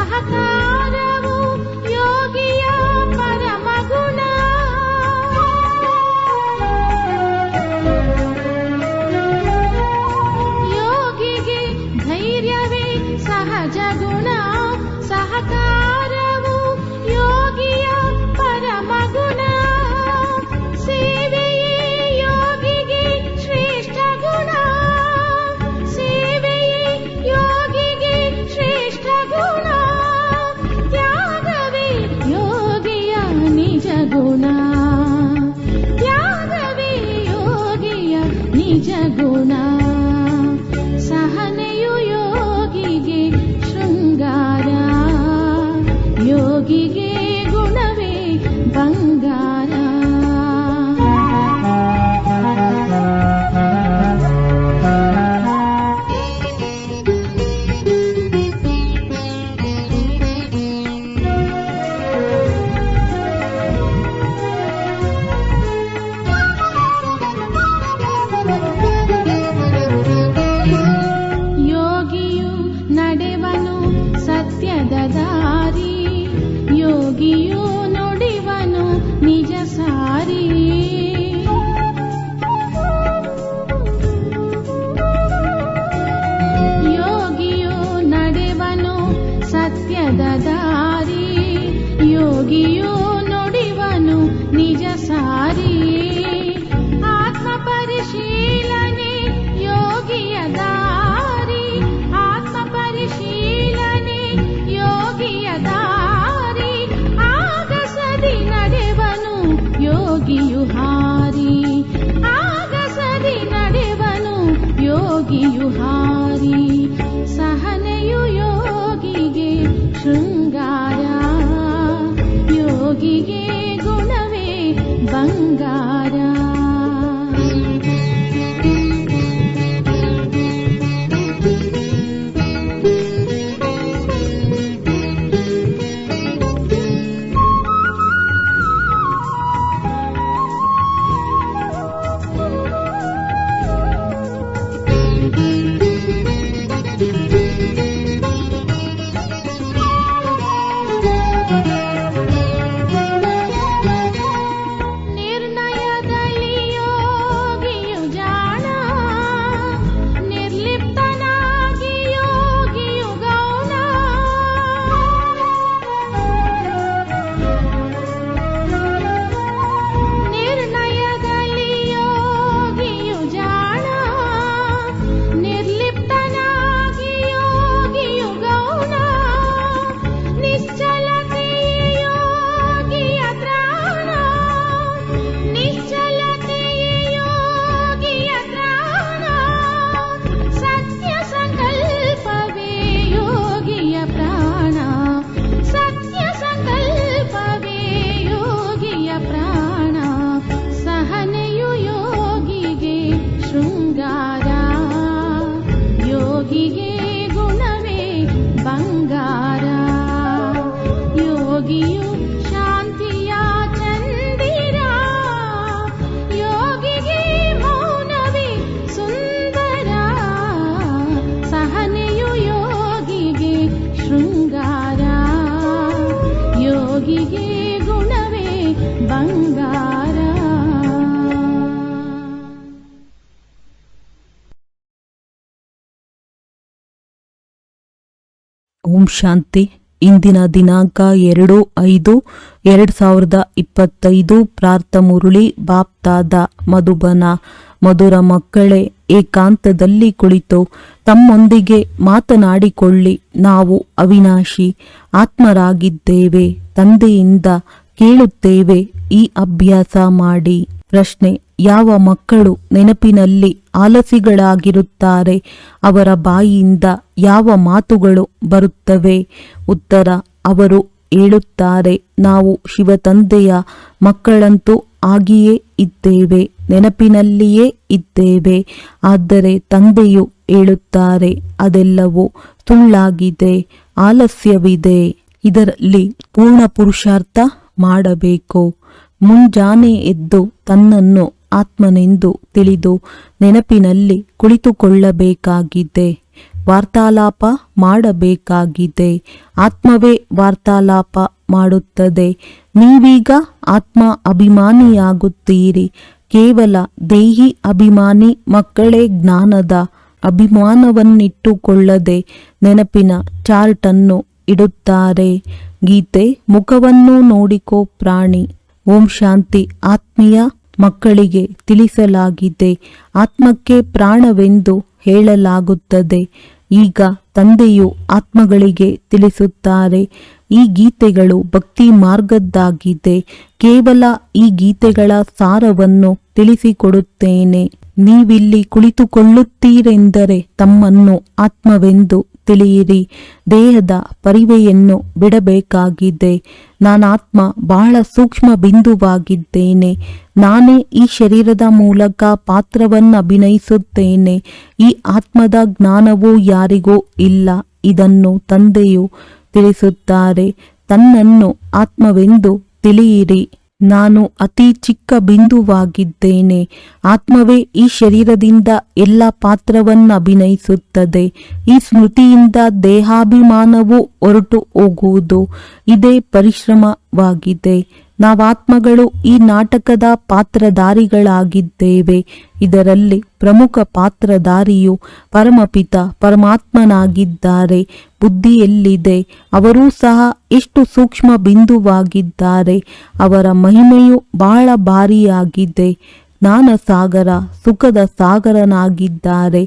चाहता ಓಂ ಶಾಂತಿ. ಇಂದಿನ ದಿನಾಂಕ ಎರಡು ಐದು ಎರಡು ಸಾವಿರದ ಇಪ್ಪತ್ತೈದು. ಪ್ರಾರ್ಥ ಮುರುಳಿ, ಬಾಪ್ತಾದ ಮಧುಬನ. ಮಧುರ ಮಕ್ಕಳೇ, ಏಕಾಂತದಲ್ಲಿ ಕುಳಿತು ತಮ್ಮೊಂದಿಗೆ ಮಾತನಾಡಿಕೊಳ್ಳಿ. ನಾವು ಅವಿನಾಶಿ, ಆತ್ಮರಾಗಿದ್ದೇವೆ, ತಂದೆಯಿಂದ ಕೇಳುತ್ತೇವೆ, ಈ ಅಭ್ಯಾಸ ಮಾಡಿ. ಪ್ರಶ್ನೆ ಯಾವ ಮಕ್ಕಳು ನೆನಪಿನಲ್ಲಿ ಆಲಸಿಗಳಾಗಿರುತ್ತಾರೆ, ಅವರ ಬಾಯಿಯಿಂದ ಯಾವ ಮಾತುಗಳು ಬರುತ್ತವೆ? ಉತ್ತರ, ಅವರು ಹೇಳುತ್ತಾರೆ, ನಾವು ಶಿವತಂದೆಯ ಮಕ್ಕಳಂತೂ ಆಗಿಯೇ ಇದ್ದೇವೆ, ನೆನಪಿನಲ್ಲಿಯೇ ಇದ್ದೇವೆ, ಆದರೆ ತಂದೆಯು ಹೇಳುತ್ತಾರೆ, ಅದೆಲ್ಲವೂ ಸುಳ್ಳಾಗಿದೆ, ಆಲಸ್ಯವಿದೆ, ಇದರಲ್ಲಿ ಪೂರ್ಣ ಪುರುಷಾರ್ಥ ಮಾಡಬೇಕು. ಮುಂಜಾನೆ ಎದ್ದು ತನ್ನನ್ನು ಆತ್ಮನೆಂದು ತಿಳಿದು ನೆನಪಿನಲ್ಲಿ ಕುಳಿತುಕೊಳ್ಳಬೇಕಾಗಿದೆ. ವಾರ್ತಾಲಾಪ ಮಾಡಬೇಕಾಗಿದೆ. ಆತ್ಮವೇ ವಾರ್ತಾಲಾಪ ಮಾಡುತ್ತದೆ. ನೀವೀಗ ಆತ್ಮ ಅಭಿಮಾನಿಯಾಗುತ್ತೀರಿ. ಕೇವಲ ದೇಹಿ ಅಭಿಮಾನಿ ಮಕ್ಕಳೇ ಜ್ಞಾನದ ಅಭಿಮಾನವನ್ನಿಟ್ಟುಕೊಳ್ಳದೆ ನೆನಪಿನ ಚಾರ್ಟನ್ನು ಇಡುತ್ತಾರೆ. ಗೀತೆ ಮುಖವನ್ನು ನೋಡಿಕೋ ಪ್ರಾಣಿ. ಓಂ ಶಾಂತಿ. ಆತ್ಮೀಯ ಮಕ್ಕಳಿಗೆ ತಿಳಿಸಲಾಗಿದೆ. ಆತ್ಮಕ್ಕೆ ಪ್ರಾಣವೆಂದು ಹೇಳಲಾಗುತ್ತದೆ. ಈಗ ತಂದೆಯು ಆತ್ಮಗಳಿಗೆ ತಿಳಿಸುತ್ತಾರೆ. ಈ ಗೀತೆಗಳು ಭಕ್ತಿ ಮಾರ್ಗದ್ದಾಗಿದೆ. ಕೇವಲ ಈ ಗೀತೆಗಳ ಸಾರವನ್ನು ತಿಳಿಸಿಕೊಡುತ್ತೇನೆ. ನೀವಿಲ್ಲಿ ಕುಳಿತುಕೊಳ್ಳುತ್ತೀರೆಂದರೆ ತಮ್ಮನ್ನು ಆತ್ಮವೆಂದು ತಿಳಿಯಿರಿ, ದೇಹದ ಪರಿವೆಯನ್ನು ಬಿಡಬೇಕಾಗಿದೆ. ನಾನಾತ್ಮ ಬಹಳ ಸೂಕ್ಷ್ಮ ಬಿಂದುವಾಗಿದ್ದೇನೆ. ನಾನೇ ಈ ಶರೀರದ ಮೂಲಕ ಪಾತ್ರವನ್ನು ಅಭಿನಯಿಸುತ್ತೇನೆ. ಈ ಆತ್ಮದ ಜ್ಞಾನವೂ ಯಾರಿಗೂ ಇಲ್ಲ. ಇದನ್ನು ತಂದೆಯು ತಿಳಿಸುತ್ತಾರೆ. ತನ್ನನ್ನು ಆತ್ಮವೆಂದು ತಿಳಿಯಿರಿ. ನಾನು ಅತಿ ಚಿಕ್ಕ ಬಿಂದುವಾಗಿದ್ದೇನೆ. ಆತ್ಮವೇ ಈ ಶರೀರದಿಂದ ಎಲ್ಲ ಪಾತ್ರವನ್ನು ಅಭಿನಯಿಸುತ್ತದೆ. ಈ ಸ್ಮೃತಿಯಿಂದ ದೇಹಾಭಿಮಾನವು ಹೊರಟು ಹೋಗುವುದು. ಇದೇ ಪರಿಶ್ರಮವಾಗಿದೆ. ನಾವಾತ್ಮಗಳು ಈ ನಾಟಕದ ಪಾತ್ರಧಾರಿಗಳಾಗಿದ್ದೇವೆ. ಇದರಲ್ಲಿ ಪ್ರಮುಖ ಪಾತ್ರಧಾರಿಯು ಪರಮಪಿತ, ಪರಮಾತ್ಮನಾಗಿದ್ದಾರೆ. ಬುದ್ಧಿಯಲ್ಲಿದೆ ಅವರೂ ಸಹ ಎಷ್ಟು ಸೂಕ್ಷ್ಮ ಬಿಂದುವಾಗಿದ್ದಾರೆ. ಅವರ ಮಹಿಮೆಯು ಬಹಳ ಭಾರಿಯಾಗಿದೆ. ಜ್ಞಾನ ಸುಖದ ಸಾಗರನಾಗಿದ್ದಾರೆ.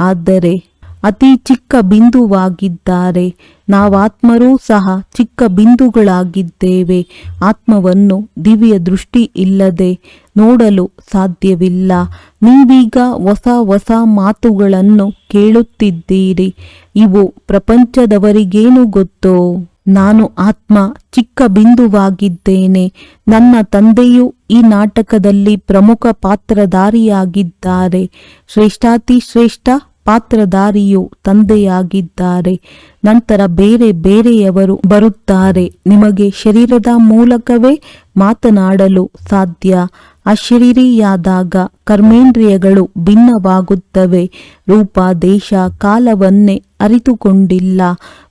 ಆದರೆ ಅತಿ ಚಿಕ್ಕ ಬಿಂದುವಾಗಿದ್ದಾರೆ. ನಾವಾತ್ಮರೂ ಸಹ ಚಿಕ್ಕ ಬಿಂದುಗಳಾಗಿದ್ದೇವೆ. ಆತ್ಮವನ್ನು ದಿವ್ಯ ದೃಷ್ಟಿ ಇಲ್ಲದೆ ನೋಡಲು ಸಾಧ್ಯವಿಲ್ಲ. ನೀವೀಗ ಹೊಸ ಹೊಸ ಮಾತುಗಳನ್ನು ಕೇಳುತ್ತಿದ್ದೀರಿ. ಇವು ಪ್ರಪಂಚದವರಿಗೇನು ಗೊತ್ತೋ? ನಾನು ಆತ್ಮ ಚಿಕ್ಕ ಬಿಂದುವಾಗಿದ್ದೇನೆ. ನನ್ನ ತಂದೆಯು ಈ ನಾಟಕದಲ್ಲಿ ಪ್ರಮುಖ ಪಾತ್ರಧಾರಿಯಾಗಿದ್ದಾರೆ. ಶ್ರೇಷ್ಠಾತಿ ಶ್ರೇಷ್ಠ ಪಾತ್ರಧಾರಿಯು ತಂದೆಯಾಗಿದ್ದಾರೆ. ನಂತರ ಬೇರೆ ಬೇರೆಯವರು ಬರುತ್ತಾರೆ. ನಿಮಗೆ ಶರೀರದ ಮೂಲಕವೇ ಮಾತನಾಡಲು ಸಾಧ್ಯ. ಅಶರೀರಿಯಾದಾಗ ಕರ್ಮೇಂದ್ರಿಯಗಳು ಭಿನ್ನವಾಗುತ್ತವೆ. ರೂಪ, ದೇಶ, ಕಾಲವನ್ನೇ ಅರಿತುಕೊಂಡಿಲ್ಲ.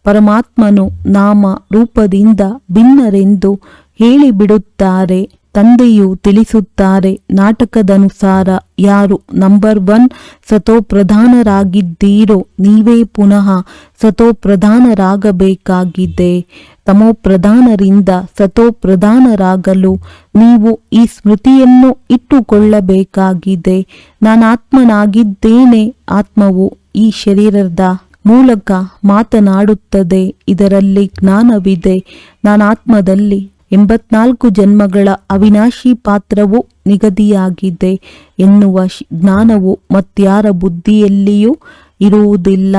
ಪರಮಾತ್ಮನು ನಾಮ ರೂಪದಿಂದ ಭಿನ್ನರೆಂದು ಹೇಳಿಬಿಡುತ್ತಾರೆ. ತಂದೆಯು ತಿಳಿಸುತ್ತಾರೆ, ನಾಟಕದನುಸಾರ ಯಾರು ನಂಬರ್ ಒನ್ ಸತೋಪ್ರಧಾನರಾಗಿದ್ದೀರೋ ನೀವೇ ಪುನಃ ಸತೋಪ್ರಧಾನರಾಗಬೇಕಾಗಿದೆ. ತಮೋಪ್ರಧಾನರಿಂದ ತಮೋ ಪ್ರಧಾನರಿಂದ ಸತೋ ಪ್ರಧಾನರಾಗಲು ನೀವು ಈ ಸ್ಮೃತಿಯನ್ನು ಇಟ್ಟುಕೊಳ್ಳಬೇಕಾಗಿದೆ. ನಾನಾತ್ಮನಾಗಿದ್ದೇನೆ, ಆತ್ಮವು ಈ ಶರೀರದ ಮೂಲಕ ಮಾತನಾಡುತ್ತದೆ, ಇದರಲ್ಲಿ ಜ್ಞಾನವಿದೆ. ನಾನಾತ್ಮದಲ್ಲಿ ಎಂಬತ್ನಾಲ್ಕು ಜನ್ಮಗಳ ಅವಿನಾಶಿ ಪಾತ್ರವು ನಿಗದಿಯಾಗಿದೆ ಎನ್ನುವ ಜ್ಞಾನವು ಮತ್ಯಾರ ಬುದ್ಧಿಯಲ್ಲಿಯೂ ಇರುವುದಿಲ್ಲ.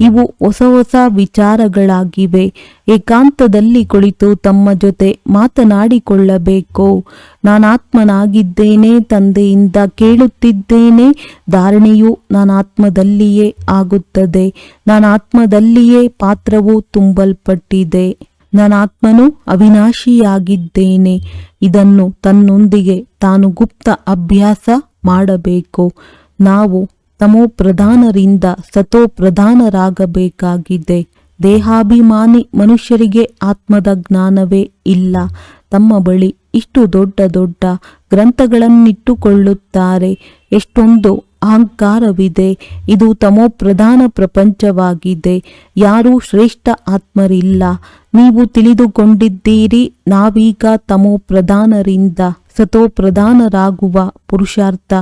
ಇವು ಹೊಸ ಹೊಸ ವಿಚಾರಗಳಾಗಿವೆ. ಏಕಾಂತದಲ್ಲಿ ಕುಳಿತು ತಮ್ಮ ಜೊತೆ ಮಾತನಾಡಿಕೊಳ್ಳಬೇಕು. ನಾನಾತ್ಮನಾಗಿದ್ದೇನೆ, ತಂದೆಯಿಂದ ಕೇಳುತ್ತಿದ್ದೇನೆ, ಧಾರಣೆಯು ನಾನಾತ್ಮದಲ್ಲಿಯೇ ಆಗುತ್ತದೆ. ನಾನಾತ್ಮದಲ್ಲಿಯೇ ಪಾತ್ರವು ತುಂಬಲ್ಪಟ್ಟಿದೆ. ನಾನಾತ್ಮನು ಅವಿನಾಶಿಯಾಗಿದ್ದೇನೆ. ಇದನ್ನು ತನ್ನೊಂದಿಗೆ ತಾನು ಗುಪ್ತ ಅಭ್ಯಾಸ ಮಾಡಬೇಕು. ನಾವು ತಮೋ ಪ್ರಧಾನರಿಂದ ಸತೋ ಪ್ರಧಾನರಾಗಬೇಕಾಗಿದೆ ದೇಹಾಭಿಮಾನಿ ಮನುಷ್ಯರಿಗೆ ಆತ್ಮದ ಜ್ಞಾನವೇ ಇಲ್ಲ. ತಮ್ಮ ಬಳಿ ಇಷ್ಟು ದೊಡ್ಡ ದೊಡ್ಡ ಗ್ರಂಥಗಳನ್ನಿಟ್ಟುಕೊಳ್ಳುತ್ತಾರೆ. ಎಷ್ಟೊಂದು ಅಹಂಕಾರವಿದೆ. ಇದು ತಮೋ ಪ್ರಧಾನ ಪ್ರಪಂಚವಾಗಿದೆ ಯಾರೂ ಶ್ರೇಷ್ಠ ಆತ್ಮರಿಲ್ಲ. ನೀವು ತಿಳಿದುಕೊಂಡಿದ್ದೀರಿ, ನಾವೀಗ ತಮೋ ಪ್ರಧಾನರಿಂದ ಸತೋ ಪ್ರಧಾನರಾಗುವ ಪುರುಷಾರ್ಥ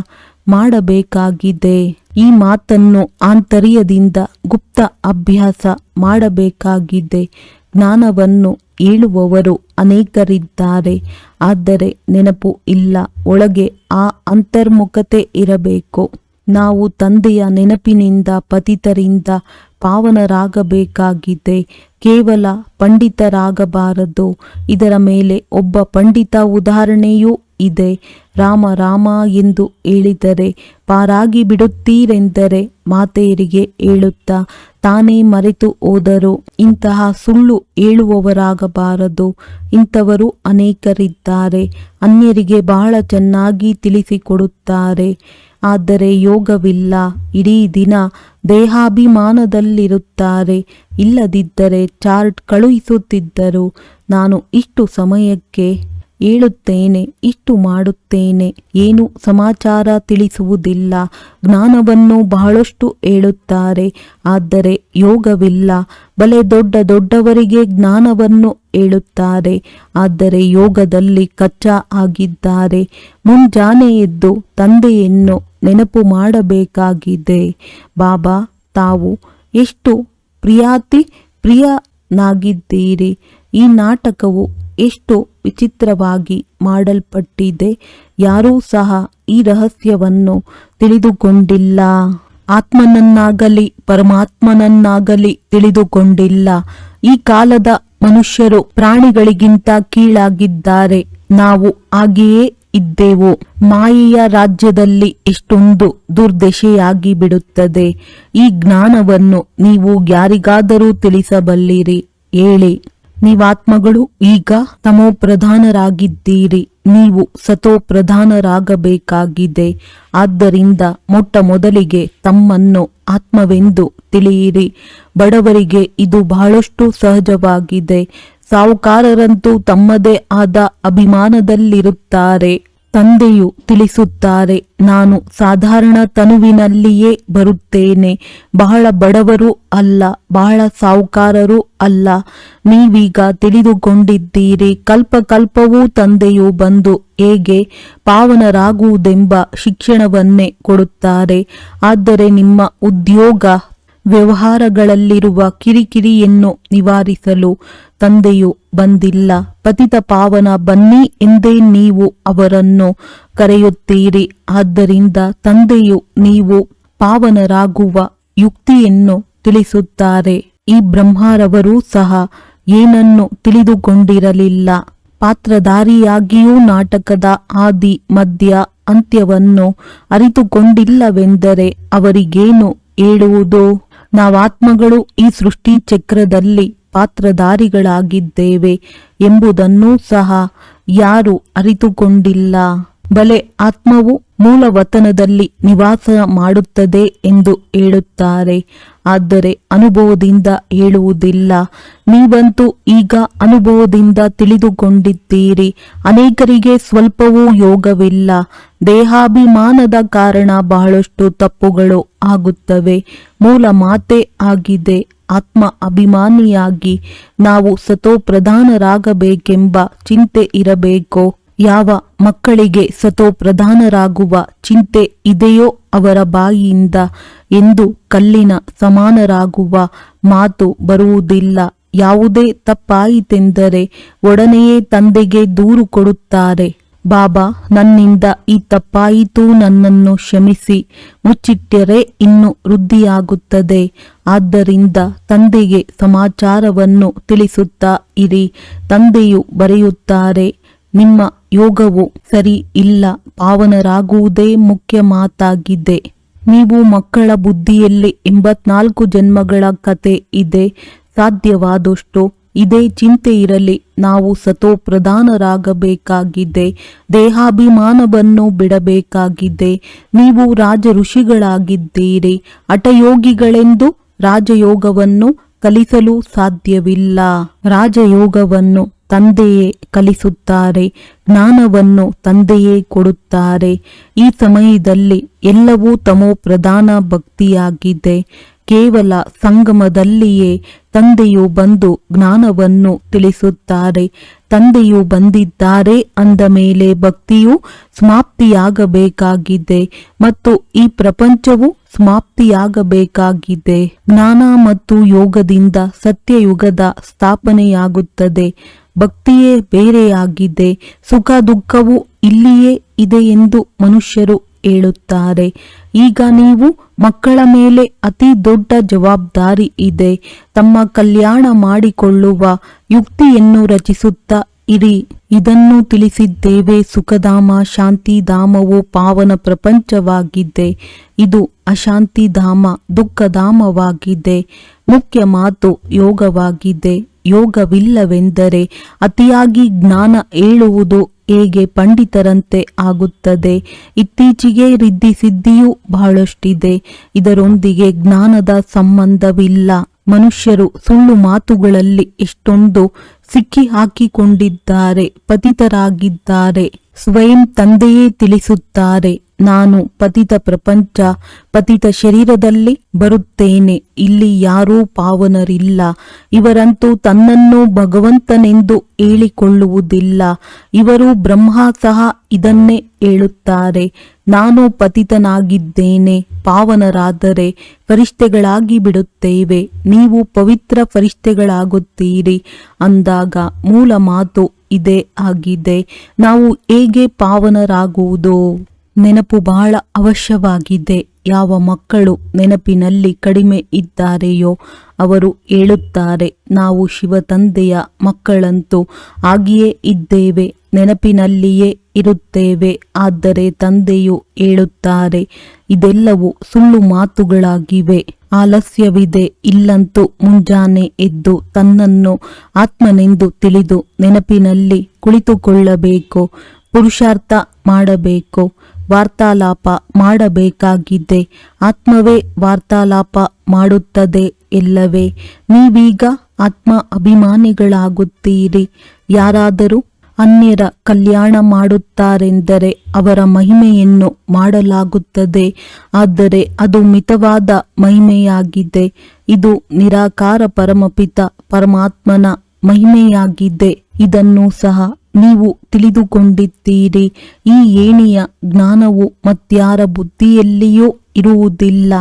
ಮಾಡಬೇಕಾಗಿದೆ. ಈ ಮಾತನ್ನು ಆಂತರ್ಯದಿಂದ ಗುಪ್ತ ಅಭ್ಯಾಸ ಮಾಡಬೇಕಾಗಿದೆ. ಜ್ಞಾನವನ್ನು ಹೇಳುವವರು ಅನೇಕರಿದ್ದಾರೆ. ಆದರೆ ನೆನಪು ಇಲ್ಲ, ಒಳಗೆ ಆ ಅಂತರ್ಮುಖತೆ ಇರಬೇಕು. ನಾವು ತಂದೆಯ ನೆನಪಿನಿಂದ, ಪತಿತರಿಂದ ಪಾವನರಾಗಬೇಕಾಗಿದೆ. ಕೇವಲ ಪಂಡಿತರಾಗಬಾರದು. ಇದರ ಮೇಲೆ ಒಬ್ಬ ಪಂಡಿತ ಉದಾಹರಣೆಯೂ ಇದೆ. ರಾಮ ರಾಮ ಎಂದು ಹೇಳಿದರೆ ಪಾರಾಗಿ ಬಿಡುತ್ತೀರೆಂದರೆ ಮಾತೆಯರಿಗೆ ಹೇಳುತ್ತಾ, ತಾನೇ ಮರೆತು ಹೋದರು. ಇಂತಹ ಸುಳ್ಳು ಹೇಳುವವರಾಗಬಾರದು. ಇಂಥವರು ಅನೇಕರಿದ್ದಾರೆ. ಅನ್ಯರಿಗೆ ಬಹಳ ಚೆನ್ನಾಗಿ ತಿಳಿಸಿಕೊಡುತ್ತಾರೆ. ಆದರೆ ಯೋಗವಿಲ್ಲ. ಇಡೀ ದಿನ ದೇಹಾಭಿಮಾನದಲ್ಲಿರುತ್ತಾರೆ. ಇಲ್ಲದಿದ್ದರೆ ಚಾರ್ಟ್ ಕಳುಹಿಸುತ್ತಿದ್ದರು. ನಾನು ಇಷ್ಟು ಸಮಯಕ್ಕೆ ಹೇಳುತ್ತೇನೆ ಇಷ್ಟು ಮಾಡುತ್ತೇನೆ. ಏನು ಸಮಾಚಾರ ತಿಳಿಸುವುದಿಲ್ಲ. ಜ್ಞಾನವನ್ನು ಬಹಳಷ್ಟು ಹೇಳುತ್ತಾರೆ ಆದರೆ ಯೋಗವಿಲ್ಲ. ಬಲೆ ದೊಡ್ಡ ದೊಡ್ಡವರಿಗೆ ಜ್ಞಾನವನ್ನು ಹೇಳುತ್ತಾರೆ ಆದರೆ ಯೋಗದಲ್ಲಿ ಕಚ್ಚಾ ಆಗಿದ್ದಾರೆ. ಮುಂಜಾನೆ ಎದ್ದು ತಂದೆಯನ್ನು ನೆನಪು ಮಾಡಬೇಕಾಗಿದೆ. ಬಾಬಾ, ತಾವು ಎಷ್ಟು ಪ್ರಿಯಾತಿ, ಪ್ರಿಯನಾಗಿದ್ದೀರಿ? ಈ ನಾಟಕವು ಎಷ್ಟು ವಿಚಿತ್ರವಾಗಿ ಮಾಡಲ್ಪಟ್ಟಿದೆ? ಯಾರೂ ಸಹ ಈ ರಹಸ್ಯವನ್ನು ತಿಳಿದುಕೊಂಡಿಲ್ಲ. ಆತ್ಮನನ್ನಾಗಲಿ, ಪರಮಾತ್ಮನನ್ನಾಗಲಿ ತಿಳಿದುಕೊಂಡಿಲ್ಲ. ಈ ಕಾಲದ ಮನುಷ್ಯರು ಪ್ರಾಣಿಗಳಿಗಿಂತ ಕೀಳಾಗಿದ್ದಾರೆ. ನಾವು ಹಾಗೆಯೇ ಇದ್ದೆವು. ಮಾಯೆಯ ರಾಜ್ಯದಲ್ಲಿ ಎಷ್ಟೊಂದು ದುರ್ದಶೆಯಾಗಿ ಬಿಡುತ್ತದೆ. ಈ ಜ್ಞಾನವನ್ನು ನೀವು ಯಾರಿಗಾದರೂ ತಿಳಿಸಬಲ್ಲಿರಿ. ಹೇಳಿ, ನೀವಾತ್ಮಗಳು ಈಗ ತಮೋ ಪ್ರಧಾನರಾಗಿದ್ದೀರಿ ನೀವು ಸತೋ ಪ್ರಧಾನರಾಗಬೇಕಾಗಿದೆ ಆದ್ದರಿಂದ ಮೊಟ್ಟ ಮೊದಲಿಗೆ ತಮ್ಮನ್ನು ಆತ್ಮವೆಂದು ತಿಳಿಯಿರಿ. ಬಡವರಿಗೆ ಇದು ಬಹಳಷ್ಟು ಸಹಜವಾಗಿದೆ. ಸಾಹುಕಾರರಂತೂ ತಮ್ಮದೇ ಆದ ಅಭಿಮಾನದಲ್ಲಿರುತ್ತಾರೆ. ತಂದೆಯು ತಿಳಿಸುತ್ತಾರೆ, ನಾನು ಸಾಧಾರಣ ತನುವಿನಲ್ಲಿಯೇ ಬರುತ್ತೇನೆ. ಬಹಳ ಬಡವರು ಅಲ್ಲ, ಬಹಳ ಸಾಹುಕಾರರು ಅಲ್ಲ. ನೀವೀಗ ತಿಳಿದುಕೊಂಡಿದ್ದೀರಿ. ಕಲ್ಪ ಕಲ್ಪವೂ ತಂದೆಯು ಬಂದು ಹೇಗೆ ಪಾವನರಾಗುವುದೆಂಬ ಶಿಕ್ಷಣವನ್ನೇ ಕೊಡುತ್ತಾರೆ. ಆದರೆ ನಿಮ್ಮ ಉದ್ಯೋಗ ವ್ಯವಹಾರಗಳಲ್ಲಿರುವ ಕಿರಿಕಿರಿಯನ್ನು ನಿವಾರಿಸಲು ತಂದೆಯು ಬಂದಿಲ್ಲ. ಪತಿತ ಪಾವನ ಬನ್ನಿ ಎಂದೇ ನೀವು ಅವರನ್ನು ಕರೆಯುತ್ತೀರಿ. ಆದ್ದರಿಂದ ತಂದೆಯು ನೀವು ಪಾವನರಾಗುವ ಯುಕ್ತಿಯನ್ನು ತಿಳಿಸುತ್ತಾರೆ. ಈ ಬ್ರಹ್ಮರವರೂ ಸಹ ಏನನ್ನು ತಿಳಿದುಕೊಂಡಿರಲಿಲ್ಲ. ಪಾತ್ರಧಾರಿಯಾಗಿಯೂ ನಾಟಕದ ಆದಿ, ಮಧ್ಯ, ಅಂತ್ಯವನ್ನು ಅರಿತುಕೊಂಡಿಲ್ಲವೆಂದರೆ ಅವರಿಗೇನು ಹೇಳುವುದು? ನಾವಾತ್ಮಗಳು ಈ ಸೃಷ್ಟಿ ಚಕ್ರದಲ್ಲಿ ಪಾತ್ರಧಾರಿಗಳಾಗಿದ್ದೇವೆ ಎಂಬುದನ್ನೂ ಸಹ ಯಾರು ಅರಿತುಕೊಂಡಿಲ್ಲ. ಬಲೆ ಆತ್ಮವು ಮೂಲ ವತನದಲ್ಲಿ ನಿವಾಸ ಮಾಡುತ್ತದೆ ಎಂದು ಹೇಳುತ್ತಾರೆ. ಆದರೆ ಅನುಭವದಿಂದ ಹೇಳುವುದಿಲ್ಲ. ನೀವಂತೂ ಈಗ ಅನುಭವದಿಂದ ತಿಳಿದುಕೊಂಡಿದ್ದೀರಿ. ಅನೇಕರಿಗೆ ಸ್ವಲ್ಪವೂ ಯೋಗವಿಲ್ಲ. ದೇಹಾಭಿಮಾನದ ಕಾರಣ ಬಹಳಷ್ಟು ತಪ್ಪುಗಳು ಆಗುತ್ತವೆ. ಮೂಲ ಮಾತೆ ಆಗಿದೆ. ಆತ್ಮ ಅಭಿಮಾನಿಯಾಗಿ ನಾವು ಸತೋ ಪ್ರಧಾನರಾಗಬೇಕೆಂಬ ಚಿಂತೆ ಇರಬೇಕು? ಯಾವ ಮಕ್ಕಳಿಗೆ ಸತೋ ಪ್ರಧಾನರಾಗುವ ಚಿಂತೆ ಇದೆಯೋ ಅವರ ಬಾಯಿಯಿಂದ ಎಂದು ಕಲ್ಲಿನ ಸಮಾನರಾಗುವ ಮಾತು ಬರುವುದಿಲ್ಲ. ಯಾವುದೇ ತಪ್ಪಾಯಿತೆಂದರೆ ಒಡನೆಯೇ ತಂದೆಗೆ ದೂರು ಕೊಡುತ್ತಾರೆ. ಬಾಬಾ, ನನ್ನಿಂದ ಈ ತಪ್ಪಾಯಿತು ನನ್ನನ್ನು ಕ್ಷಮಿಸಿ. ಮುಚ್ಚಿಟ್ಟರೆ ಇನ್ನು ವೃದ್ಧಿಯಾಗುತ್ತದೆ. ಆದ್ದರಿಂದ ತಂದೆಗೆ ಸಮಾಚಾರವನ್ನು ತಿಳಿಸುತ್ತಾ ಇರಿ. ತಂದೆಯು ಬರೆಯುತ್ತಾರೆ ನಿಮ್ಮ ಯೋಗವು ಸರಿ ಇಲ್ಲ, ಪಾವನರಾಗುವುದೇ ಮುಖ್ಯ ಮಾತಾಗಿದೆ. ನೀವು ಮಕ್ಕಳ ಬುದ್ಧಿಯಲ್ಲಿ ಎಂಬತ್ನಾಲ್ಕು ಜನ್ಮಗಳ ಕತೆ ಇದೆ, ಸಾಧ್ಯವಾದಷ್ಟು ಇದೇ ಚಿಂತೆ ಇರಲಿ, ನಾವು ಸತೋ ಪ್ರಧಾನರಾಗಬೇಕಾಗಿದೆ ದೇಹಾಭಿಮಾನವನ್ನು ಬಿಡಬೇಕಾಗಿದೆ, ನೀವು ರಾಜ ಋಷಿಗಳಾಗಿದ್ದೀರಿ ಹಠಯೋಗಿಗಳೆಂದು ರಾಜಯೋಗವನ್ನು ಕಲಿಸಲು ಸಾಧ್ಯವಿಲ್ಲ. ರಾಜಯೋಗವನ್ನು ತಂದೆಯೇ ಕಲಿಸುತ್ತಾರೆ, ಜ್ಞಾನವನ್ನು ತಂದೆಯೇ ಕೊಡುತ್ತಾರೆ. ಈ ಸಮಯದಲ್ಲಿ ಎಲ್ಲವೂ ತಮೋ ಪ್ರಧಾನ ಭಕ್ತಿಯಾಗಿದೆ. ಕೇವಲ ಸಂಗಮದಲ್ಲಿಯೇ ತಂದೆಯು ಬಂದು ಜ್ಞಾನವನ್ನು ತಿಳಿಸುತ್ತಾರೆ. ತಂದೆಯು ಬಂದಿದ್ದಾರೆ ಅಂದ ಮೇಲೆ ಭಕ್ತಿಯು ಸಮಾಪ್ತಿಯಾಗಬೇಕಾಗಿದೆ ಮತ್ತು ಈ ಪ್ರಪಂಚವು ಸಮಾಪ್ತಿಯಾಗಬೇಕಾಗಿದೆ. ಜ್ಞಾನ ಮತ್ತು ಯೋಗದಿಂದ ಸತ್ಯಯುಗದ ಸ್ಥಾಪನೆಯಾಗುತ್ತದೆ. ಭಕ್ತಿಯೇ ಬೇರೆಯಾಗಿದೆ, ಸುಖ ದುಃಖವು ಇಲ್ಲಿಯೇ ಇದೆ ಎಂದು ಮನುಷ್ಯರು ಹೇಳುತ್ತಾರೆ. ಈಗ ನೀವು ಮಕ್ಕಳ ಮೇಲೆ ಅತಿ ದೊಡ್ಡ ಜವಾಬ್ದಾರಿ ಇದೆ. ತಮ್ಮ ಕಲ್ಯಾಣ ಮಾಡಿಕೊಳ್ಳುವ ಯುಕ್ತಿಯನ್ನು ರಚಿಸುತ್ತಾ ಇರಿ. ಇದನ್ನು ತಿಳಿಸಿದ್ದೇವೆ, ಸುಖಧಾಮ, ಶಾಂತಿಧಾಮವು ಪಾವನ ಪ್ರಪಂಚವಾಗಿದೆ. ಇದು ಅಶಾಂತಿಧಾಮ, ದುಃಖಧಾಮವಾಗಿದೆ. ಮುಖ್ಯ ಮಾತು ಯೋಗವಾಗಿದೆ. ಯೋಗವಿಲ್ಲವೆಂದರೆ ಅತಿಯಾಗಿ ಜ್ಞಾನ ಹೇಳುವುದು ಹೇಗೆ ಪಂಡಿತರಂತೆ ಆಗುತ್ತದೆ? ಇತ್ತೀಚೆಗೆ ರಿದ್ದಿ ಸಿದ್ಧಿಯೂ ಬಹಳಷ್ಟಿದೆ. ಇದರೊಂದಿಗೆ ಜ್ಞಾನದ ಸಂಬಂಧವಿಲ್ಲ. ಮನುಷ್ಯರು ಸುಳ್ಳು ಮಾತುಗಳಲ್ಲಿ ಎಷ್ಟೊಂದು ಸಿಕ್ಕಿ ಹಾಕಿಕೊಂಡಿದ್ದಾರೆ ಪತಿತರಾಗಿದ್ದಾರೆ, ಸ್ವಯಂ ತಂದೆಯೇ ತಿಳಿಸುತ್ತಾರೆ. ನಾನು ಪತಿತ ಪ್ರಪಂಚ, ಪತಿತ ಶರೀರದಲ್ಲಿ ಬರುತ್ತೇನೆ. ಇಲ್ಲಿ ಯಾರೂ ಪಾವನರಿಲ್ಲ. ಇವರಂತೂ ತನ್ನನ್ನು ಭಗವಂತನೆಂದು ಹೇಳಿಕೊಳ್ಳುವುದಿಲ್ಲ. ಇವರು ಬ್ರಹ್ಮ ಸಹ ಇದನ್ನೇ ಹೇಳುತ್ತಾರೆ. ನಾನು ಪತಿತನಾಗಿದ್ದೇನೆ, ಪಾವನರಾದರೆ ಫರಿಷ್ಠೆಗಳಾಗಿ ಬಿಡುತ್ತೇವೆ. ನೀವು ಪವಿತ್ರ ಫರಿಷ್ಠೆಗಳಾಗುತ್ತೀರಿ ಅಂದಾಗ ಮೂಲ ಮಾತು ಇದೇ ಆಗಿದೆ. ನಾವು ಹೇಗೆ ಪಾವನರಾಗುವುದು? ನೆನಪು ಬಹಳ ಅವಶ್ಯವಾಗಿದೆ. ಯಾವ ಮಕ್ಕಳು ನೆನಪಿನಲ್ಲಿ ಕಡಿಮೆ ಇದ್ದಾರೆಯೋ ಅವರು ಹೇಳುತ್ತಾರೆ, ನಾವು ಶಿವತಂದೆಯ ಮಕ್ಕಳಂತೂ ಆಗಿಯೇ ಇದ್ದೇವೆ, ನೆನಪಿನಲ್ಲಿಯೇ ಇರುತ್ತೇವೆ ಆದರೆ ತಂದೆಯು ಹೇಳುತ್ತಾರೆ, ಇದೆಲ್ಲವೂ ಸುಳ್ಳು ಮಾತುಗಳಾಗಿವೆ, ಆಲಸ್ಯವಿದೆ, ಇಲ್ಲಂತೂ ಮುಂಜಾನೆ ಎದ್ದು ತನ್ನನ್ನು ಆತ್ಮನೆಂದು ತಿಳಿದು ನೆನಪಿನಲ್ಲಿ ಕುಳಿತುಕೊಳ್ಳಬೇಕು, ಪುರುಷಾರ್ಥ ಮಾಡಬೇಕು ವಾರ್ತಾಲಾಪ ಮಾಡಬೇಕಾಗಿದೆ. ಆತ್ಮವೇ ವಾರ್ತಾಲಾಪ ಮಾಡುತ್ತದೆ ಇಲ್ಲವೇ ನೀವೀಗ ಆತ್ಮ ಅಭಿಮಾನಿಗಳಾಗುತ್ತೀರಿ. ಯಾರಾದರೂ ಅನ್ಯರ ಕಲ್ಯಾಣ ಮಾಡುತ್ತಾರೆಂದರೆ ಅವರ ಮಹಿಮೆಯನ್ನು ಮಾಡಲಾಗುತ್ತದೆ. ಆದರೆ ಅದು ಮಿತವಾದ ಮಹಿಮೆಯಾಗಿದೆ. ಇದು ನಿರಾಕಾರ ಪರಮಪಿತ ಪರಮಾತ್ಮನ ಮಹಿಮೆಯಾಗಿದೆ. ಇದನ್ನು ಸಹ ನೀವು ತಿಳಿದುಕೊಂಡಿದ್ದೀರಿ. ಈ ಏಣಿಯ ಜ್ಞಾನವು ಮತ್ಯಾರ ಬುದ್ಧಿಯಲ್ಲಿಯೂ ಇರುವುದಿಲ್ಲ.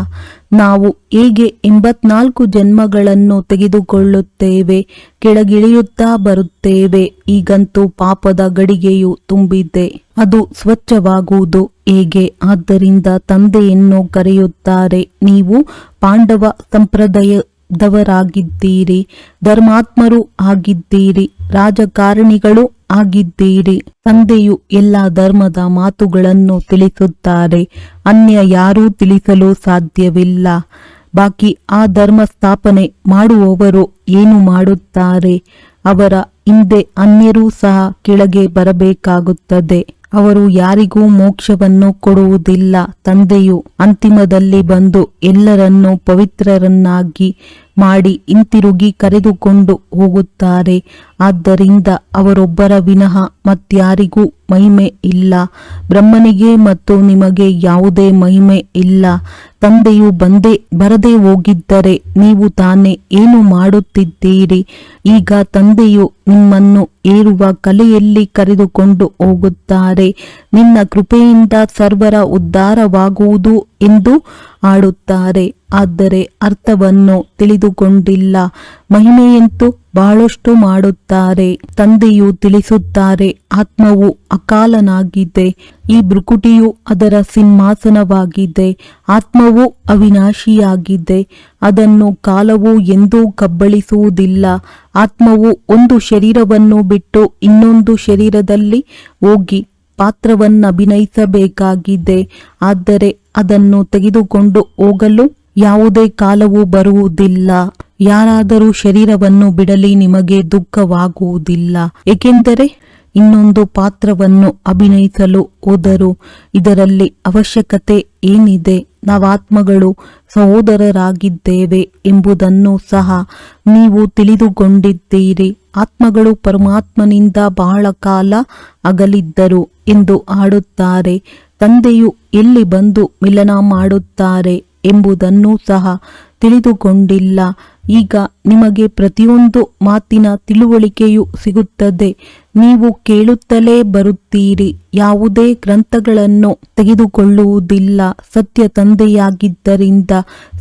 ನಾವು ಹೇಗೆ ಎಂಬತ್ನಾಲ್ಕು ಜನ್ಮಗಳನ್ನು ತೆಗೆದುಕೊಳ್ಳುತ್ತೇವೆ, ಕೆಳಗಿಳಿಯುತ್ತಾ ಬರುತ್ತೇವೆ, ಈಗಂತೂ ಪಾಪದ ಗಡಿಗೆಯು ತುಂಬಿದೆ. ಅದು ಸ್ವಚ್ಛವಾಗುವುದು ಹೇಗೆ? ಆದ್ದರಿಂದ ತಂದೆಯನ್ನು ಕರೆಯುತ್ತಾರೆ, ನೀವು ಪಾಂಡವ ಸಂಪ್ರದಾಯದವರಾಗಿದ್ದೀರಿ, ಧರ್ಮಾತ್ಮರು ಆಗಿದ್ದೀರಿ, ರಾಜಕಾರಣಿಗಳು ಆಗಿದ್ದೀರಿ. ತಂದೆಯು ಎಲ್ಲ ಧರ್ಮದ ಮಾತುಗಳನ್ನು ತಿಳಿಸುತ್ತಾರೆ. ಅನ್ಯ ಯಾರೂ ತಿಳಿಸಲು ಸಾಧ್ಯವಿಲ್ಲ. ಬಾಕಿ ಆ ಧರ್ಮ ಸ್ಥಾಪನೆ ಮಾಡುವವರು ಏನು ಮಾಡುತ್ತಾರೆ? ಅವರ ಹಿಂದೆ ಅನ್ಯರೂ ಸಹ ಕೆಳಗೆ ಬರಬೇಕಾಗುತ್ತದೆ. ಅವರು ಯಾರಿಗೂ ಮೋಕ್ಷವನ್ನು ಕೊಡುವುದಿಲ್ಲ. ತಂದೆಯು ಅಂತಿಮದಲ್ಲಿ ಬಂದು ಎಲ್ಲರನ್ನೂ ಪವಿತ್ರರನ್ನಾಗಿ ಮಾಡಿ ಹಿಂತಿರುಗಿ ಕರೆದುಕೊಂಡು ಹೋಗುತ್ತಾರೆ. ಆದ್ದರಿಂದ ಅವರೊಬ್ಬರ ವಿನಃ ಮತ್ಯಾರಿಗೂ ಮಹಿಮೆ ಇಲ್ಲ. ಬ್ರಹ್ಮನಿಗೆ ಮತ್ತು ನಿಮಗೆ ಯಾವುದೇ ಮಹಿಮೆ ಇಲ್ಲ. ತಂದೆಯು ಬಂದೇ ಬರದೇ ಹೋಗಿದ್ದರೆ ನೀವು ತಾನೇ ಏನು ಮಾಡುತ್ತಿದ್ದೀರಿ? ಈಗ ತಂದೆಯು ನಿಮ್ಮನ್ನು ಏರುವ ಕಲೆಯಲ್ಲಿ ಕರೆದುಕೊಂಡು ಹೋಗುತ್ತಾರೆ. ನಿನ್ನ ಕೃಪೆಯಿಂದ ಸರ್ವರ ಉದ್ಧಾರವಾಗುವುದು ಎಂದು ಆಡುತ್ತಾರೆ. ಆದರೆ ಅರ್ಥವನ್ನು ತಿಳಿದುಕೊಂಡಿಲ್ಲ. ಮಹಿಮೆಯಂತೂ ಬಹಳಷ್ಟು ಮಾಡುತ್ತಾರೆ. ತಂದೆಯು ತಿಳಿಸುತ್ತಾರೆ, ಆತ್ಮವು ಅಕಾಲನಾಗಿದೆ. ಈ ಭೃಕುಟಿಯು ಅದರ ಸಿಂಹಾಸನವಾಗಿದೆ. ಆತ್ಮವು ಅವಿನಾಶಿಯಾಗಿದೆ. ಅದನ್ನು ಕಾಲವು ಎಂದೂ ಕಬ್ಬಳಿಸುವುದಿಲ್ಲ. ಆತ್ಮವು ಒಂದು ಶರೀರವನ್ನು ಬಿಟ್ಟು ಇನ್ನೊಂದು ಶರೀರದಲ್ಲಿ ಹೋಗಿ ಪಾತ್ರವನ್ನು ಅಭಿನಯಿಸಬೇಕಾಗಿದೆ ಆದರೆ ಅದನ್ನು ತೆಗೆದುಕೊಂಡು ಹೋಗಲು ಯಾವುದೇ ಕಾಲವೂ ಬರುವುದಿಲ್ಲ. ಯಾರಾದರೂ ಶರೀರವನ್ನು ಬಿಡಲಿ, ನಿಮಗೆ ದುಃಖವಾಗುವುದಿಲ್ಲ. ಏಕೆಂದರೆ ಇನ್ನೊಂದು ಪಾತ್ರವನ್ನು ಅಭಿನಯಿಸಲು ಹೋದರು ಇದರಲ್ಲಿ ಅವಶ್ಯಕತೆ ಏನಿದೆ? ನಾವಾತ್ಮಗಳು ಸಹೋದರರಾಗಿದ್ದೇವೆ ಎಂಬುದನ್ನು ಸಹ ನೀವು ತಿಳಿದುಕೊಂಡಿದ್ದೀರಿ. ಆತ್ಮಗಳು ಪರಮಾತ್ಮನಿಂದ ಬಹಳ ಕಾಲ ಅಗಲಿದ್ದರು ಎಂದು ಆಡುತ್ತಾರೆ ತಂದೆಯು ಎಲ್ಲಿ ಬಂದು ಮಿಲನ ಮಾಡುತ್ತಾರೆ ಎಂಬುದನ್ನು ಸಹ ತಿಳಿದುಕೊಂಡಿಲ್ಲ. ಈಗ ನಿಮಗೆ ಪ್ರತಿಯೊಂದು ಮಾತಿನ ತಿಳುವಳಿಕೆಯೂ ಸಿಗುತ್ತದೆ. ನೀವು ಕೇಳುತ್ತಲೇ ಬರುತ್ತೀರಿ. ಯಾವುದೇ ಗ್ರಂಥಗಳನ್ನು ತೆಗೆದುಕೊಳ್ಳುವುದಿಲ್ಲ. ಸತ್ಯ ತಂದೆಯಾಗಿದ್ದರಿಂದ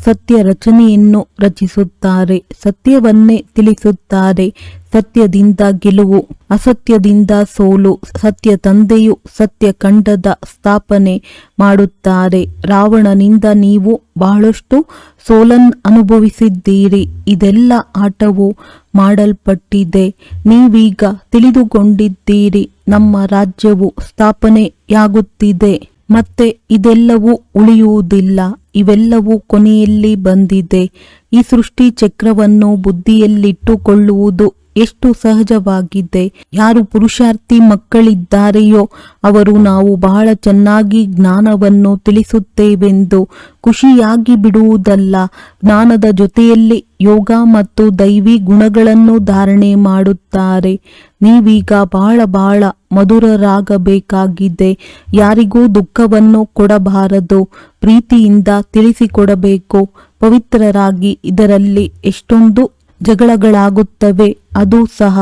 ಸತ್ಯ ರಚನೆಯನ್ನು ರಚಿಸುತ್ತಾರೆ. ಸತ್ಯವನ್ನೇ ತಿಳಿಸುತ್ತಾರೆ. ಸತ್ಯದಿಂದ ಗೆಲುವು, ಅಸತ್ಯದಿಂದ ಸೋಲು, ಸತ್ಯ ತಂದೆಯು ಸತ್ಯ ಕಂಡದ ಸ್ಥಾಪನೆ ಮಾಡುತ್ತಾರೆ. ರಾವಣನಿಂದ ನೀವು ಬಹಳಷ್ಟು ಸೋಲನ್ ಅನುಭವಿಸಿದ್ದೀರಿ. ಇದೆಲ್ಲ ಆಟವು ಮಾಡಲ್ಪಟ್ಟಿದೆ. ನೀವೀಗ ತಿಳಿದುಕೊಂಡಿದ್ದೀರಿ, ನಮ್ಮ ರಾಜ್ಯವು ಸ್ಥಾಪನೆಯಾಗುತ್ತಿದೆ. ಮತ್ತೆ ಇದೆಲ್ಲವೂ ಉಳಿಯುವುದಿಲ್ಲ, ಇವೆಲ್ಲವೂ ಕೊನೆಯಲ್ಲಿ ಬಂದಿದೆ. ಈ ಸೃಷ್ಟಿ ಚಕ್ರವನ್ನು ಬುದ್ಧಿಯಲ್ಲಿಟ್ಟುಕೊಳ್ಳುವುದು ಎಷ್ಟು ಸಹಜವಾಗಿದೆ ಯಾರು ಪುರುಷಾರ್ಥಿ ಮಕ್ಕಳಿದ್ದಾರೆಯೋ ಅವರು ನಾವು ಬಹಳ ಚೆನ್ನಾಗಿ ಜ್ಞಾನವನ್ನು ತಿಳಿಸುತ್ತೇವೆಂದು ಖುಷಿಯಾಗಿ ಬಿಡುವುದಲ್ಲ. ಜ್ಞಾನದ ಜೊತೆಯಲ್ಲಿ ಯೋಗ ಮತ್ತು ದೈವಿ ಗುಣಗಳನ್ನು ಧಾರಣೆ ಮಾಡುತ್ತಾರೆ. ನೀವೀಗ ಬಹಳ ಬಹಳ ಮಧುರರಾಗಬೇಕಾಗಿದೆ. ಯಾರಿಗೂ ದುಃಖವನ್ನು ಕೊಡಬಾರದು. ಪ್ರೀತಿಯಿಂದ ತಿಳಿಸಿಕೊಡಬೇಕು. ಪವಿತ್ರರಾಗಿ ಇದರಲ್ಲಿ ಎಷ್ಟೊಂದು ಜಗಳಗಳಾಗುತ್ತವೆ, ಅದು ಸಹ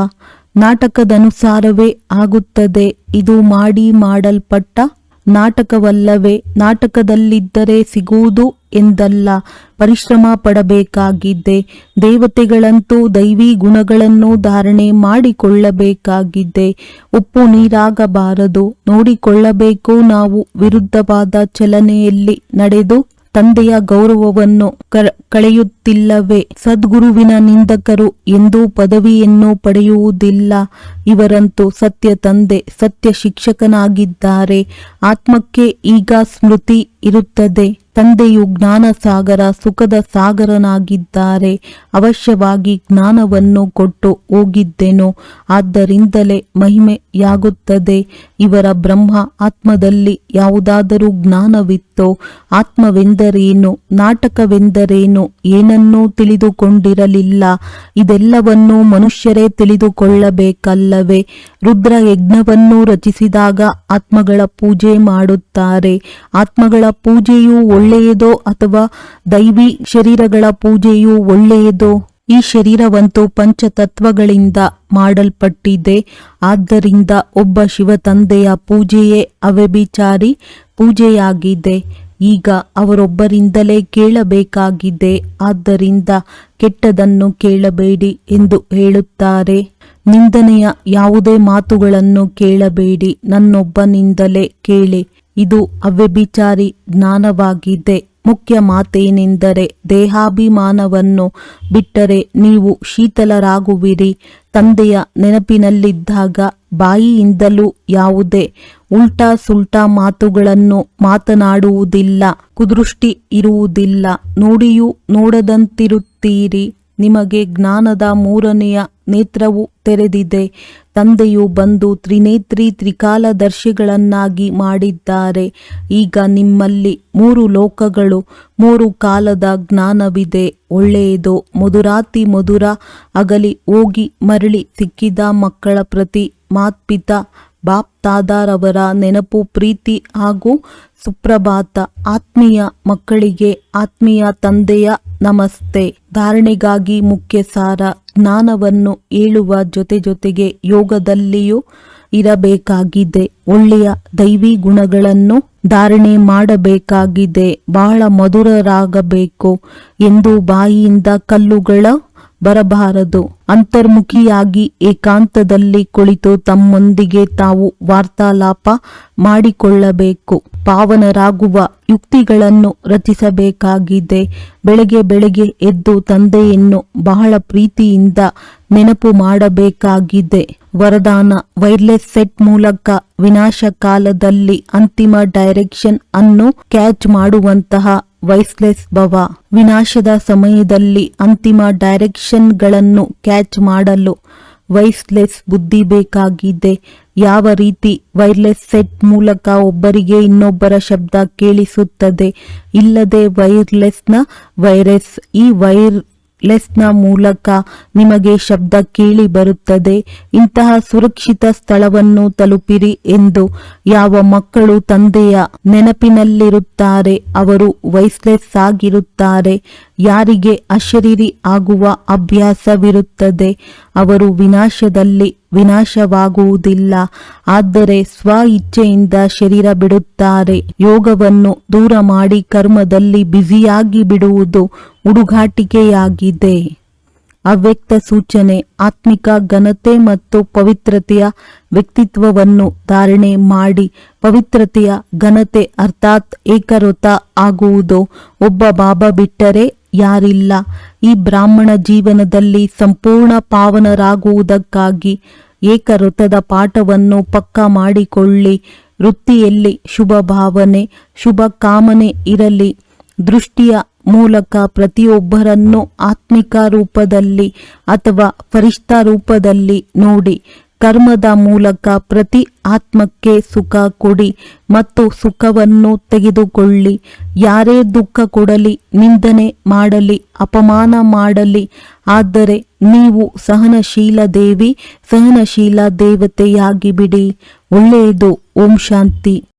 ನಾಟಕದನುಸಾರವೇ ಆಗುತ್ತದೆ. ಇದು ಮಾಡಿ ಮಾಡಲ್ಪಟ್ಟ ನಾಟಕವಲ್ಲವೇ, ನಾಟಕದಲ್ಲಿದ್ದರೆ ಸಿಗುವುದು ಎಂದಲ್ಲ, ಪರಿಶ್ರಮ ಪಡಬೇಕಾಗಿದೆ. ದೇವತೆಗಳಂತೂ ದೈವಿ ಗುಣಗಳನ್ನು ಧಾರಣೆ ಮಾಡಿಕೊಳ್ಳಬೇಕಾಗಿದೆ. ಉಪ್ಪು ನೀರಾಗಬಾರದು, ನೋಡಿಕೊಳ್ಳಬೇಕು. ನಾವು ವಿರುದ್ಧವಾದ ಚಲನೆಯಲ್ಲಿ ನಡೆದು ತಂದೆಯ ಗೌರವವನ್ನು ಕಳೆಯುತ್ತಿಲ್ಲವೇ? ಸದ್ಗುರುವಿನ ನಿಂದಕರು ಎಂದೂ ಪದವಿಯನ್ನು ಪಡೆಯುವುದಿಲ್ಲ. ಇವರಂತೂ ಸತ್ಯ ತಂದೆ, ಸತ್ಯ ಶಿಕ್ಷಕನಾಗಿದ್ದಾರೆ. ಆತ್ಮಕ್ಕೆ ಈಗ ಸ್ಮೃತಿ ಇರುತ್ತದೆ. ತಂದೆಯು ಜ್ಞಾನ ಸಾಗರ ಸುಖದ ಸಾಗರನಾಗಿದ್ದಾರೆ. ಅವಶ್ಯವಾಗಿ ಜ್ಞಾನವನ್ನು ಕೊಟ್ಟು ಹೋಗಿದ್ದೆನು. ಆದ್ದರಿಂದಲೇ ಮಹಿಮೆಯಾಗುತ್ತದೆ ಇವರ ಬ್ರಹ್ಮ ಆತ್ಮದಲ್ಲಿ ಯಾವುದಾದರೂ ಜ್ಞಾನವಿತ್ತೋ, ಆತ್ಮವೆಂದರೇನು, ನಾಟಕವೆಂದರೇನು, ಏನನ್ನೂ ತಿಳಿದುಕೊಂಡಿರಲಿಲ್ಲ. ಇದೆಲ್ಲವನ್ನೂ ಮನುಷ್ಯರೇ ತಿಳಿದುಕೊಳ್ಳಬೇಕಲ್ಲವೇ. ರುದ್ರ ಯಜ್ಞವನ್ನು ರಚಿಸಿದಾಗ ಆತ್ಮಗಳ ಪೂಜೆ ಮಾಡುತ್ತಾರೆ. ಆತ್ಮಗಳ ಪೂಜೆಯು ಒಳ್ಳೆಯದೋ ಅಥವಾ ದೈವಿ ಶರೀರಗಳ ಪೂಜೆಯು ಒಳ್ಳೆಯದೋ? ಈ ಶರೀರವಂತೂ ಪಂಚತತ್ವಗಳಿಂದ ಮಾಡಲ್ಪಟ್ಟಿದೆ. ಆದ್ದರಿಂದ ಒಬ್ಬ ಶಿವತಂದೆಯ ಪೂಜೆಯೇ ಅವ್ಯಭಿಚಾರಿ ಪೂಜೆಯಾಗಿದೆ. ಈಗ ಅವರೊಬ್ಬರಿಂದಲೇ ಕೇಳಬೇಕಾಗಿದೆ. ಆದ್ದರಿಂದ ಕೆಟ್ಟದನ್ನು ಕೇಳಬೇಡಿ ಎಂದು ಹೇಳುತ್ತಾರೆ. ನಿಂದನೆಯ ಯಾವುದೇ ಮಾತುಗಳನ್ನು ಕೇಳಬೇಡಿ. ನನ್ನೊಬ್ಬನಿಂದಲೇ ಕೇಳಿ. ಇದು ಅವ್ಯಭಿಚಾರಿ ಜ್ಞಾನವಾಗಿದೆ. ಮುಖ್ಯ ಮಾತೇನೆಂದರೆ ದೇಹಾಭಿಮಾನವನ್ನು ಬಿಟ್ಟರೆ ನೀವು ಶೀತಲರಾಗುವಿರಿ. ತಂದೆಯ ನೆನಪಿನಲ್ಲಿದ್ದಾಗ ಬಾಯಿಯಿಂದಲೂ ಯಾವುದೇ ಉಲ್ಟಾ ಸುಲ್ಟಾ ಮಾತುಗಳನ್ನು ಮಾತನಾಡುವುದಿಲ್ಲ, ಕುದೃಷ್ಟಿ ಇರುವುದಿಲ್ಲ. ನೋಡಿಯೂ ನೋಡದಂತಿರುತ್ತೀರಿ. ನಿಮಗೆ ಜ್ಞಾನದ ಮೂರನೆಯ ನೇತ್ರವು ತೆರೆದಿದೆ. ತಂದೆಯು ಬಂದು ತ್ರಿನೇತ್ರಿ ತ್ರಿಕಾಲದರ್ಶಿಗಳನ್ನಾಗಿ ಮಾಡಿದ್ದಾರೆ. ಈಗ ನಿಮ್ಮಲ್ಲಿ ಮೂರು ಲೋಕಗಳು, ಮೂರು ಕಾಲದ ಜ್ಞಾನವಿದೆ. ಒಳ್ಳೆಯದು, ಮಧುರಾತಿ ಮಧುರ ಅಗಲಿ, ಹೋಗಿ ಮರಳಿ ಸಿಕ್ಕಿದ ಮಕ್ಕಳ ಪ್ರತಿ ಮಾತ್ಪಿತ ಬಾಪ್ ತಾದಾರವರ ನೆನಪು, ಪ್ರೀತಿ ಹಾಗೂ ಸುಪ್ರಭಾತ. ಆತ್ಮೀಯ ಮಕ್ಕಳಿಗೆ ಆತ್ಮೀಯ ತಂದೆಯ ನಮಸ್ತೆ. ಧಾರಣೆಗಾಗಿ ಮುಖ್ಯ ಸಾರ, ಜ್ಞಾನವನ್ನು ಹೇಳುವ ಜೊತೆ ಜೊತೆಗೆ ಯೋಗದಲ್ಲಿಯೂ ಇರಬೇಕಾಗಿದೆ. ಒಳ್ಳೆಯ ದೈವಿ ಗುಣಗಳನ್ನು ಧಾರಣೆ ಮಾಡಬೇಕಾಗಿದೆ. ಬಹಳ ಮಧುರರಾಗಬೇಕು ಎಂದು ಬಾಯಿಯಿಂದ ಕಲ್ಲುಗಳ ಬರಬಾರದು. ಅಂತರ್ಮುಖಿಯಾಗಿ ಏಕಾಂತದಲ್ಲಿ ಕುಳಿತು ತಮ್ಮೊಂದಿಗೆ ತಾವು ವಾರ್ತಾಲಾಪ ಮಾಡಿಕೊಳ್ಳಬೇಕು. ಪಾವನರಾಗುವ ಯುಕ್ತಿಗಳನ್ನು ರಚಿಸಬೇಕಾಗಿದೆ. ಬೆಳಗ್ಗೆ ಬೆಳಗ್ಗೆ ಎದ್ದು ತಂದೆಯನ್ನು ಬಹಳ ಪ್ರೀತಿಯಿಂದ ನೆನಪು ಮಾಡಬೇಕಾಗಿದೆ. ವರದಾನ ವೈರ್ಲೆಸ್ ಸೆಟ್ ಮೂಲಕ ವಿನಾಶ ಕಾಲದಲ್ಲಿ ಅಂತಿಮ ಡೈರೆಕ್ಷನ್ ಅನ್ನು ಕ್ಯಾಚ್ ಮಾಡುವಂತಹ ವೈಸ್ಲೆಸ್ ಭವ ವಿನಾಶದ ಸಮಯದಲ್ಲಿ ಅಂತಿಮ ಡೈರೆಕ್ಷನ್ಗಳನ್ನು ಕ್ಯಾಚ್ ಮಾಡಲು ವೈಸ್ಲೆಸ್ ಬುದ್ಧಿ ಬೇಕಾಗಿದೆ. ಯಾವ ರೀತಿ ವೈರ್ಲೆಸ್ ಸೆಟ್ ಮೂಲಕ ಒಬ್ಬರಿಗೆ ಇನ್ನೊಬ್ಬರ ಶಬ್ದ ಕೇಳಿಸುತ್ತದೆ? ಇಲ್ಲದೆ ವೈರ್ಲೆಸ್ನ ವೈರಸ್ ಈ ವೈರ್ ಲೆಸ್ನ ಮೂಲಕ ನಿಮಗೆ ಶಬ್ದ ಕೇಳಿ ಬರುತ್ತದೆ. ಇಂತಹ ಸುರಕ್ಷಿತ ಸ್ಥಳವನ್ನು ತಲುಪಿರಿ ಎಂದು ಯಾವ ಮಕ್ಕಳು ತಂದೆಯ ನೆನಪಿನಲ್ಲಿರುತ್ತಾರೆ, ಅವರು ವೈಸ್ಲೆಸ್ ಆಗಿರುತ್ತಾರೆ. ಯಾರಿಗೆ ಅಶರೀರಿ ಆಗುವ ಅಭ್ಯಾಸವಿರುತ್ತದೆ, ಅವರು ವಿನಾಶದಲ್ಲಿ ವಿನಾಶವಾಗುವುದಿಲ್ಲ, ಆದರೆ ಸ್ವ ಇಚ್ಛೆಯಿಂದ ಶರೀರ ಬಿಡುತ್ತಾರೆ. ಯೋಗವನ್ನು ದೂರ ಮಾಡಿ ಕರ್ಮದಲ್ಲಿ ಬ್ಯುಸಿಯಾಗಿ ಬಿಡುವುದು ಹುಡುಗಾಟಿಕೆಯಾಗಿದೆ. ಅವ್ಯಕ್ತ ಸೂಚನೆ, ಆತ್ಮಿಕ ಘನತೆ ಮತ್ತು ಪವಿತ್ರತೆಯ ವ್ಯಕ್ತಿತ್ವವನ್ನು ಧಾರಣೆ ಮಾಡಿ, ಪವಿತ್ರತೆಯ ಘನತೆ ಅರ್ಥಾತ್ ಏಕರೂತ ಆಗುವುದು. ಒಬ್ಬ ಬಾಬಾ ಬಿಟ್ಟರೆ ಯಾರಿಲ್ಲ. ಈ ಬ್ರಾಹ್ಮಣ ಜೀವನದಲ್ಲಿ ಸಂಪೂರ್ಣ ಪಾವನರಾಗುವುದಕ್ಕಾಗಿ ಏಕವೃತದ ಪಾಠವನ್ನು ಪಕ್ಕ ಮಾಡಿಕೊಳ್ಳಿ. ವೃತ್ತಿಯಲ್ಲಿ ಶುಭ ಭಾವನೆ, ಶುಭ ಕಾಮನೆ ಇರಲಿ. ದೃಷ್ಟಿಯ ಮೂಲಕ ಪ್ರತಿಯೊಬ್ಬರನ್ನು ಆತ್ಮಿಕ ರೂಪದಲ್ಲಿ ಅಥವಾ ಫರಿಷ್ಠ ರೂಪದಲ್ಲಿ ನೋಡಿ, ಕರ್ಮದ ಮೂಲಕ ಪ್ರತಿ ಆತ್ಮಕ್ಕೆ ಸುಖ ಕೊಡಿ ಮತ್ತು ಸುಖವನ್ನು ತೆಗೆದುಕೊಳ್ಳಿ. ಯಾರೇ ದುಃಖ ಕೊಡಲಿ, ನಿಂದನೆ ಮಾಡಲಿ, ಅಪಮಾನ ಮಾಡಲಿ, ಆದರೆ ನೀವು ಸಹನಶೀಲ ದೇವಿ, ಸಹನಶೀಲ ದೇವತೆಯಾಗಿ ಬಿಡಿ ಒಳ್ಳೆಯದು. ಓಂ ಶಾಂತಿ.